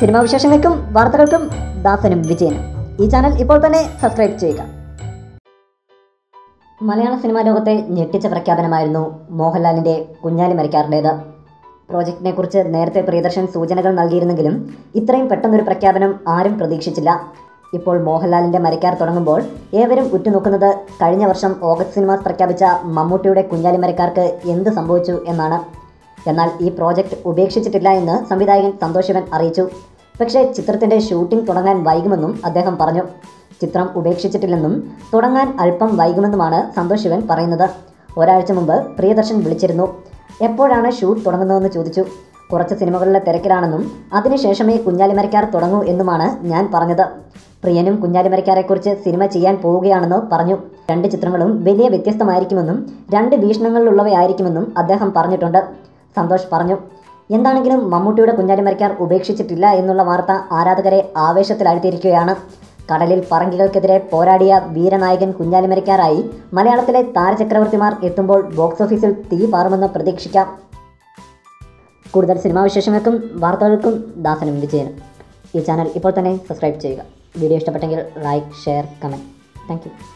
Cinema വിശേഷങ്ങൾക്കും വാർത്തകൾക്കും ദാസനും വിജയനും. ഈ ചാനൽ ഇപ്പോൾ തന്നെ സബ്സ്ക്രൈബ് ചെയ്യുക. മലയാള സിനിമാ ലോകത്തെ ഞെട്ടിച്ച പ്രഖ്യാപനമായിരുന്നു മോഹൻലാലിന്റെ കുഞ്ഞാലി മരിക്കാറുടേത്. പ്രോജക്റ്റിനെ കുറിച്ച് നേരത്തെ പ്രിയദർശൻ സൂചനകൾ നൽകിയിരുന്നെങ്കിലും ഇത്രയും പെട്ടെന്നൊരു പ്രഖ്യാപനം ആരും പ്രതീക്ഷിച്ചില്ല. ഇപ്പോൾ മോഹൻലാലിന്റെ മരക്കാർ തുടങ്ങുമ്പോൾ ഏവരും ഉറ്റുനോക്കുന്നത് കഴിഞ്ഞ വർഷം ഓഗസ്റ്റ് സിനിമാസ് പ്രഖ്യാപിച്ച മമ്മൂട്ടിയുടെ കുഞ്ഞാലി മരക്കാർക്ക് എന്ത് സംഭവിച്ചു എന്നാണ്. എന്നാൽ ഈ പ്രോജക്റ്റ് ഉപേക്ഷിച്ചിട്ടില്ല എന്ന് സംവിധായകൻ സന്തോഷ് ശിവൻ അറിയിച്ചു. പക്ഷേ ചിത്രത്തിന്റെ ഷൂട്ടിംഗ് തുടങ്ങാൻ വൈകുമെന്നും അദ്ദേഹം പറഞ്ഞു. ചിത്രം ഉപേക്ഷിച്ചിട്ടില്ലെന്നും തുടങ്ങാൻ അല്പം വൈകുമെന്നുമാണ് സന്തോഷ് ശിവൻ പറയുന്നത്. ഒരാഴ്ച മുമ്പ് പ്രിയദർശൻ വിളിച്ചിരുന്നു. എപ്പോഴാണ് ഷൂട്ട് തുടങ്ങുന്നതെന്ന് ചോദിച്ചു. കുറച്ച് സിനിമകളിലെ തിരക്കിലാണെന്നും അതിനുശേഷമേ കുഞ്ഞാലിമരക്കാർ തുടങ്ങൂ എന്നുമാണ് ഞാൻ പറഞ്ഞത്. പ്രിയനും കുഞ്ഞാലിമരക്കാരെക്കുറിച്ച് സിനിമ ചെയ്യാൻ പോവുകയാണെന്ന് പറഞ്ഞു. രണ്ട് ചിത്രങ്ങളും വലിയ വ്യത്യസ്തമായിരിക്കുമെന്നും രണ്ട് വീക്ഷണങ്ങളിലുള്ളവയായിരിക്കുമെന്നും അദ്ദേഹം പറഞ്ഞിട്ടുണ്ട്. സന്തോഷ് പറഞ്ഞു. എന്താണെങ്കിലും മമ്മൂട്ടിയുടെ കുഞ്ഞാലിമരയ്ക്കാർ ഉപേക്ഷിച്ചിട്ടില്ല എന്നുള്ള വാർത്ത ആരാധകരെ ആവേശത്തിലാഴ്ത്തിയിരിക്കുകയാണ്. കടലിൽ പറങ്കികൾക്കെതിരെ പോരാടിയ വീരനായകൻ കുഞ്ഞാലിമരയ്ക്കാരായി മലയാളത്തിലെ താരചക്രവർത്തിമാർ എത്തുമ്പോൾ ബോക്സ് ഓഫീസിൽ തീ പാറുമെന്ന് പ്രതീക്ഷിക്കാം. കൂടുതൽ സിനിമാ വിശേഷങ്ങൾക്കും വാർത്തകൾക്കും ദാസനും വിജയനും. ഈ ചാനൽ ഇപ്പോൾ തന്നെ സബ്സ്ക്രൈബ് ചെയ്യുക. വീഡിയോ ഇഷ്ടപ്പെട്ടെങ്കിൽ ലൈക്ക് ഷെയർ കമന്റ്. താങ്ക്